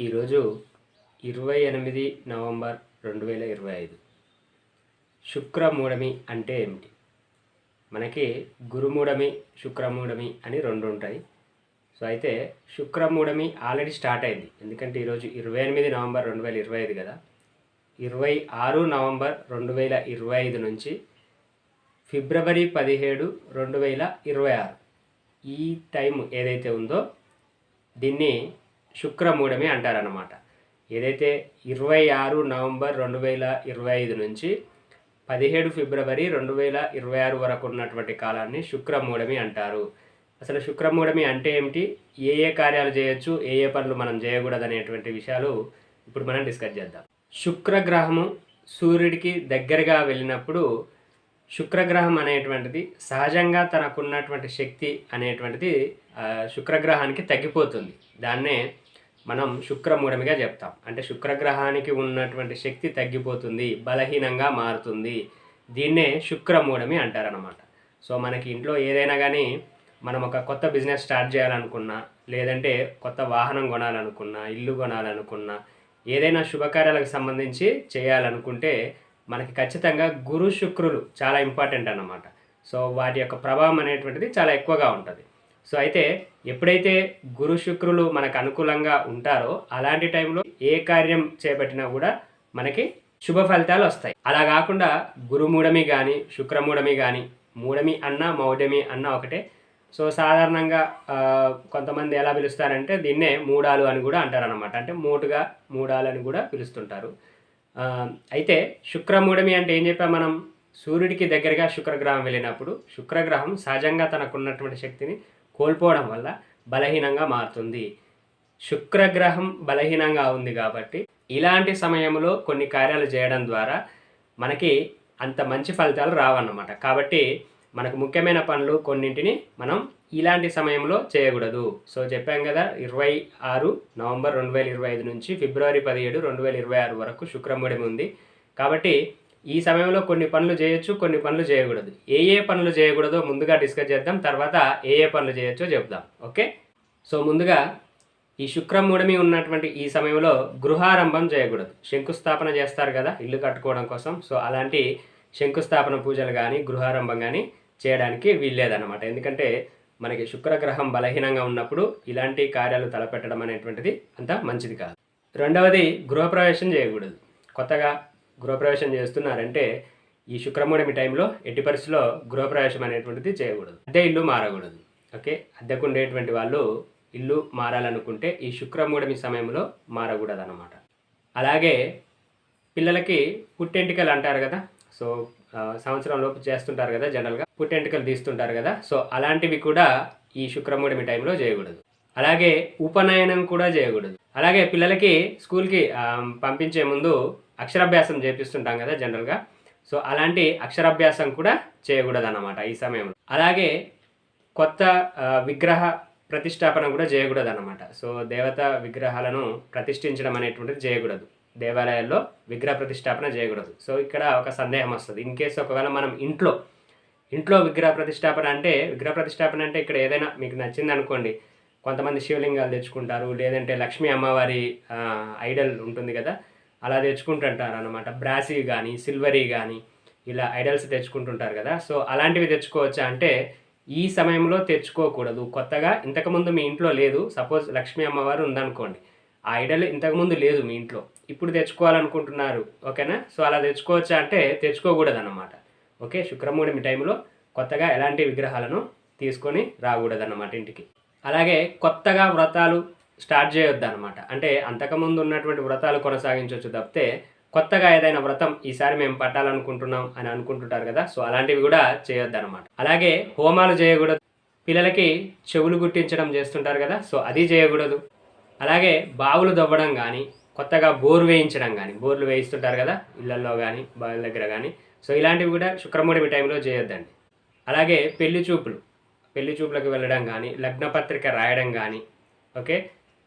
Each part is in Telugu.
ఈరోజు ఇరవై ఎనిమిది నవంబర్ రెండు వేల ఇరవై ఐదు. శుక్రమూఢమి అంటే ఏమిటి? మనకి గురుమూఢమి శుక్రమూఢమి అని రెండు ఉంటాయి. సో అయితే శుక్రమూఢమి ఆల్రెడీ స్టార్ట్ అయింది. ఎందుకంటే ఈరోజు ఇరవై ఎనిమిది నవంబర్ రెండు వేల ఇరవై ఐదు కదా. ఇరవై ఆరు నవంబర్ రెండు వేల ఇరవై ఐదు నుంచి ఫిబ్రవరి పదిహేడు రెండు వేల ఇరవై ఆరు. ఈ టైం ఏదైతే ఉందో దీన్ని శుక్రమూఢమి అంటారన్నమాట. ఏదైతే ఇరవై ఆరు నవంబర్ రెండు వేల ఇరవై ఐదు నుంచి పదిహేడు ఫిబ్రవరి రెండు వేల ఇరవై ఆరు వరకు ఉన్నటువంటి కాలాన్ని శుక్రమూఢమి అంటారు. అసలు శుక్రమూఢమి అంటే ఏమిటి? ఏ ఏ కార్యాలు చేయొచ్చు? ఏ ఏ పనులు మనం చేయకూడదు అనేటువంటి విషయాలు ఇప్పుడు మనం డిస్కస్ చేద్దాం. శుక్రగ్రహము సూర్యుడికి దగ్గరగా వెళ్ళినప్పుడు శుక్రగ్రహం అనేటువంటిది సహజంగా తనకున్నటువంటి శక్తి అనేటువంటిది శుక్రగ్రహానికి తగ్గిపోతుంది. దాన్నే మనం శుక్రమూఢమిగా చెప్తాం. అంటే శుక్రగ్రహానికి ఉన్నటువంటి శక్తి తగ్గిపోతుంది బలహీనంగా మారుతుంది. దీన్నే శుక్రమూఢమి అంటారనమాట సో మనకి ఇంట్లో ఏదైనా కానీ మనం ఒక కొత్త బిజినెస్ స్టార్ట్ చేయాలనుకున్నా లేదంటే కొత్త వాహనం కొనాలనుకున్నా ఇల్లు కొనాలనుకున్నా ఏదైనా శుభకార్యాలకు సంబంధించి చేయాలనుకుంటే మనకి ఖచ్చితంగా గురు శుక్రులు చాలా ఇంపార్టెంట్ అన్నమాట. సో వాటి యొక్క ప్రభావం అనేటువంటిది చాలా ఎక్కువగా ఉంటుంది. సో అయితే ఎప్పుడైతే గురు శుక్రులు మనకు అనుకూలంగా ఉంటారో అలాంటి టైంలో ఏ కార్యం చేపట్టినా కూడా మనకి శుభ ఫలితాలు వస్తాయి. అలా కాకుండా గురుమూఢమి కానీ శుక్రమూఢమి కానీ మూఢమి అన్న మౌఢమి అన్న ఒకటే. సో సాధారణంగా కొంతమంది ఎలా పిలుస్తారంటే దీన్నే మూడాలు అని కూడా అంటారనమాట అంటే మూటుగా మూడాలు అని కూడా పిలుస్తుంటారు. అయితే శుక్రమూఢమి అంటే ఏం చెప్పాం మనం? సూర్యుడికి దగ్గరగా శుక్రగ్రహం వెళ్ళినప్పుడు శుక్రగ్రహం సహజంగా తనకున్నటువంటి శక్తిని కోల్పోవడం వల్ల బలహీనంగా మారుతుంది. శుక్రగ్రహం బలహీనంగా ఉంది కాబట్టి ఇలాంటి సమయంలో కొన్ని కార్యాలు చేయడం ద్వారా మనకి అంత మంచి ఫలితాలు రావన్నమాట. కాబట్టి మనకు ముఖ్యమైన పనులు కొన్నింటిని మనం ఇలాంటి సమయంలో చేయకూడదు. సో చెప్పాం కదా ఇరవై ఆరు నవంబర్ రెండు వేల ఇరవై ఐదు నుంచి ఫిబ్రవరి పదిహేడు రెండు వేల ఇరవై ఆరు వరకు శుక్రముడి ఉంది. కాబట్టి ఈ సమయంలో కొన్ని పనులు చేయొచ్చు కొన్ని పనులు చేయకూడదు. ఏ ఏ పనులు చేయకూడదో ముందుగా డిస్కస్ చేద్దాం తర్వాత ఏ ఏ పనులు చేయొచ్చో చెప్దాం ఓకే? సో ముందుగా ఈ శుక్రమూఢమి ఉన్నటువంటి ఈ సమయంలో గృహారంభం చేయకూడదు. శంకుస్థాపన చేస్తారు కదా ఇల్లు కట్టుకోవడం కోసం. సో అలాంటి శంకుస్థాపన పూజలు కానీ గృహారంభం కానీ చేయడానికి వీల్లేదన్నమాట. ఎందుకంటే మనకి శుక్రగ్రహం బలహీనంగా ఉన్నప్పుడు ఇలాంటి కార్యాలు తలపెట్టడం అనేటువంటిది అంత మంచిది కాదు. రెండవది గృహప్రవేశం చేయకూడదు. కొత్తగా గృహప్రవేశం చేస్తున్నారంటే ఈ శుక్రమూఢమి టైంలో ఎట్టి పరిస్థితిలో గృహప్రవేశం అనేటువంటిది చేయకూడదు. అద్దె ఇల్లు మారకూడదు. ఓకే? అద్దెకు ఉండేటువంటి వాళ్ళు ఇల్లు మారాలనుకుంటే ఈ శుక్రమూఢమి సమయంలో మారకూడదు అనమాట అలాగే పిల్లలకి పుట్టెంటికలు అంటారు కదా? సో సంవత్సరం లోపు చేస్తుంటారు కదా జనరల్గా? పుట్టెంటికలు తీస్తుంటారు కదా? సో అలాంటివి కూడా ఈ శుక్రమూఢమి టైంలో చేయకూడదు. అలాగే ఉపనయనం కూడా చేయకూడదు. అలాగే పిల్లలకి స్కూల్కి పంపించే ముందు అక్షరాభ్యాసం చేపిస్తుంటాం కదా జనరల్గా. సో అలాంటి అక్షరాభ్యాసం కూడా చేయకూడదు అన్నమాట ఈ సమయంలో. అలాగే కొత్త విగ్రహ ప్రతిష్టాపన కూడా చేయకూడదు అనమాట సో దేవత విగ్రహాలను ప్రతిష్ఠించడం అనేటువంటిది చేయకూడదు. దేవాలయాల్లో విగ్రహ ప్రతిష్టాపన చేయకూడదు. సో ఇక్కడ ఒక సందేహం వస్తుంది. ఇన్ కేసు ఒకవేళ మనం ఇంట్లో ఇంట్లో విగ్రహ ప్రతిష్టాపన అంటే విగ్రహ ప్రతిష్టాపన అంటే ఇక్కడ ఏదైనా మీకు నచ్చింది అనుకోండి కొంతమంది శివలింగాలు తెచ్చుకుంటారు లేదంటే లక్ష్మీ అమ్మవారి ఐడల్ ఉంటుంది కదా అలా తెచ్చుకుంటుంటారు అనమాట బ్రాసీ కానీ సిల్వరీ కానీ ఇలా ఐడల్స్ తెచ్చుకుంటుంటారు కదా. సో అలాంటివి తెచ్చుకోవచ్చా అంటే ఈ సమయంలో తెచ్చుకోకూడదు. కొత్తగా ఇంతకుముందు మీ ఇంట్లో లేదు. సపోజ్ లక్ష్మీ అమ్మవారు ఉందనుకోండి. ఆ ఐడల్ ఇంతకుముందు లేదు మీ ఇంట్లో. ఇప్పుడు తెచ్చుకోవాలనుకుంటున్నారు. ఓకేనా? సో అలా తెచ్చుకోవచ్చా అంటే తెచ్చుకోకూడదు అనమాట ఓకే? శుక్రమూడిమి టైంలో కొత్తగా ఎలాంటి విగ్రహాలను తీసుకొని రాకూడదనమాట ఇంటికి. అలాగే కొత్తగా వ్రతాలు స్టార్ట్ చేయొద్దు అనమాట అంటే అంతకుముందు ఉన్నటువంటి వ్రతాలు కొనసాగించవచ్చు తప్పితే కొత్తగా ఏదైనా వ్రతం ఈసారి మేము పట్టాలనుకుంటున్నాం అని అనుకుంటుంటారు కదా సో అలాంటివి కూడా చేయొద్దు అనమాట అలాగే హోమాలు చేయకూడదు. పిల్లలకి చెవులు గుట్టించడం చేస్తుంటారు కదా సో అది చేయకూడదు. అలాగే బావులు దవ్వడం కానీ కొత్తగా బోరు వేయించడం కానీ బోర్లు వేయిస్తుంటారు కదా ఇళ్ళలో కానీ బావిల దగ్గర కానీ సో ఇలాంటివి కూడా శుక్రమూఢమి టైంలో చేయొద్దండి. అలాగే పెళ్ళి చూపులు. పెళ్ళి చూపులకు వెళ్ళడం కానీ లగ్నపత్రిక రాయడం కానీ ఓకే?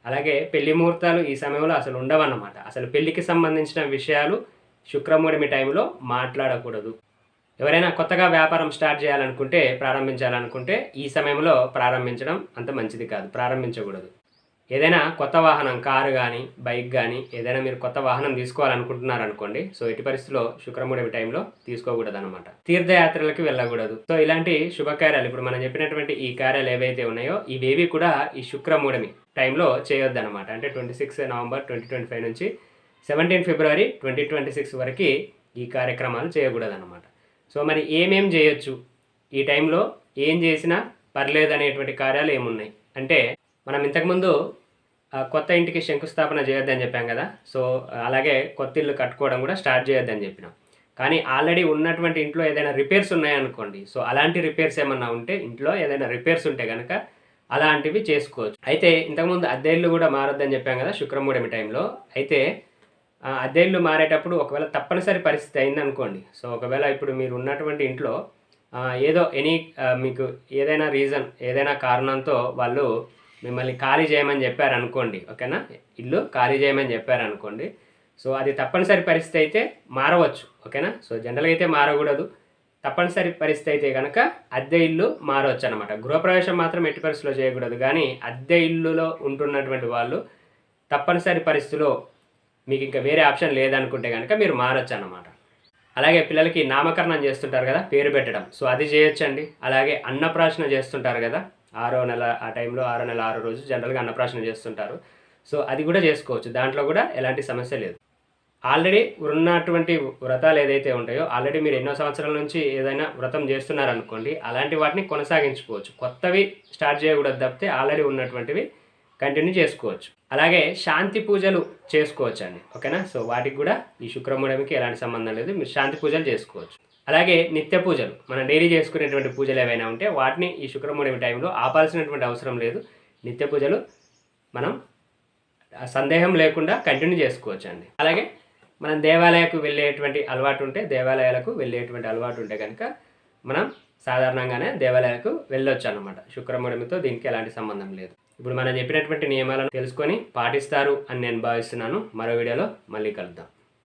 అలాగే పెళ్ళి ముహూర్తాలు ఈ సమయంలో అసలు ఉండవన్నమాట. అసలు పెళ్ళికి సంబంధించిన విషయాలు శుక్రమూఢమి టైంలో మాట్లాడకూడదు. ఎవరైనా కొత్తగా వ్యాపారం స్టార్ట్ చేయాలనుకుంటే ప్రారంభించాలనుకుంటే ఈ సమయంలో ప్రారంభించడం అంత మంచిది కాదు. ప్రారంభించకూడదు. ఏదైనా కొత్త వాహనం కారు కానీ బైక్ కానీ ఏదైనా మీరు కొత్త వాహనం తీసుకోవాలనుకుంటున్నారు అనుకోండి సో ఎట్టి పరిస్థితిలో శుక్రమూడమి టైంలో తీసుకోకూడదు అనమాట తీర్థయాత్రలకు వెళ్ళకూడదు. సో ఇలాంటి శుభకార్యాలు ఇప్పుడు మనం చెప్పినటువంటి ఈ కార్యాలు ఏవైతే ఉన్నాయో ఇవేవి కూడా ఈ శుక్రమూడమి టైంలో చేయొద్దు అనమాట అంటే twenty six November twenty twenty five నుంచి seventeen February twenty twenty six వరకు ఈ కార్యక్రమాలు చేయకూడదు అనమాట సో మరి ఏమేం చేయొచ్చు? ఈ టైంలో ఏం చేసినా పర్లేదు అనేటువంటి కార్యాలు ఏమున్నాయి? అంటే మనం ఇంతకుముందు కొత్త ఇంటికి శంకుస్థాపన చేయొద్దని చెప్పాం కదా. సో అలాగే కొత్త ఇల్లు కట్టుకోవడం కూడా స్టార్ట్ చేయొద్దని చెప్పినాం. కానీ ఆల్రెడీ ఉన్నటువంటి ఇంట్లో ఏదైనా రిపేర్స్ ఉన్నాయనుకోండి సో అలాంటి రిపేర్స్ ఏమన్నా ఉంటే ఇంట్లో ఏదైనా రిపేర్స్ ఉంటే కనుక అలాంటివి చేసుకోవచ్చు. అయితే ఇంతకుముందు అద్దె ఇల్లు కూడా మారొద్దని చెప్పాం కదా శుక్రమూడమి టైంలో. అయితే ఆ, అద్దె ఇల్లు మారేటప్పుడు ఒకవేళ తప్పనిసరి పరిస్థితి అయిందనుకోండి సో ఒకవేళ ఇప్పుడు మీరు ఉన్నటువంటి ఇంట్లో ఏదో ఎనీ మీకు ఏదైనా రీజన్ ఏదైనా కారణంతో వాళ్ళు మిమ్మల్ని ఖాళీ చేయమని చెప్పారు అనుకోండి ఓకేనా? ఇల్లు ఖాళీ చేయమని చెప్పారు అనుకోండి సో అది తప్పనిసరి పరిస్థితి అయితే మారవచ్చు ఓకేనా? సో జనరల్గా అయితే మారకూడదు. తప్పనిసరి పరిస్థితి అయితే కనుక అద్దె ఇల్లు మారవచ్చు అనమాట గృహప్రవేశం మాత్రం ఎట్టి పరిస్థితిలో చేయకూడదు కానీ అద్దె ఇల్లులో ఉంటున్నటువంటి వాళ్ళు తప్పనిసరి పరిస్థితిలో మీకు ఇంకా వేరే ఆప్షన్ లేదనుకుంటే కనుక మీరు మారచ్చు అనమాట అలాగే పిల్లలకి నామకరణం చేస్తుంటారు కదా పేరు పెట్టడం. సో అది చేయొచ్చండి. అలాగే అన్నప్రాశన చేస్తుంటారు కదా ఆరో నెల ఆ టైంలో ఆరో నెల ఆరో రోజు జనరల్గా అన్నప్రాశనం చేస్తుంటారు. సో అది కూడా చేసుకోవచ్చు. దాంట్లో కూడా ఎలాంటి సమస్య లేదు. ఆల్రెడీ ఉన్నటువంటి వ్రతాలు ఏదైతే ఉంటాయో ఆల్రెడీ మీరు ఎన్నో సంవత్సరాల నుంచి ఏదైనా వ్రతం చేస్తున్నారనుకోండి అలాంటి వాటిని కొనసాగించుకోవచ్చు. కొత్తవి స్టార్ట్ చేయకూడదు తప్పితే ఆల్రెడీ ఉన్నటువంటివి కంటిన్యూ చేసుకోవచ్చు. అలాగే శాంతి పూజలు చేసుకోవచ్చు అండి ఓకేనా? సో వాటికి కూడా ఈ శుక్రమూఢమికి ఎలాంటి సంబంధం లేదు. మీరు శాంతి పూజలు చేసుకోవచ్చు. అలాగే నిత్య పూజలు మనం డైలీ చేసుకునేటువంటి పూజలు ఏవైనా ఉంటే వాటిని ఈ శుక్రమూఢమి టైంలో ఆపాల్సినటువంటి అవసరం లేదు. నిత్య పూజలు మనం సందేహం లేకుండా కంటిన్యూ చేసుకోవచ్చు అండి అలాగే మనం దేవాలయకు వెళ్ళేటువంటి అలవాటు ఉంటే దేవాలయాలకు వెళ్ళేటువంటి అలవాటు ఉంటే కనుక మనం సాధారణంగానే దేవాలయాలకు వెళ్ళొచ్చు అనమాట శుక్రమూఢమితో దీనికి ఎలాంటి సంబంధం లేదు. ఇప్పుడు మనం చెప్పినటువంటి నియమాలను తెలుసుకొని పాటిస్తారు అని నేను భావిస్తున్నాను. మరో వీడియోలో మళ్ళీ కలుద్దాం.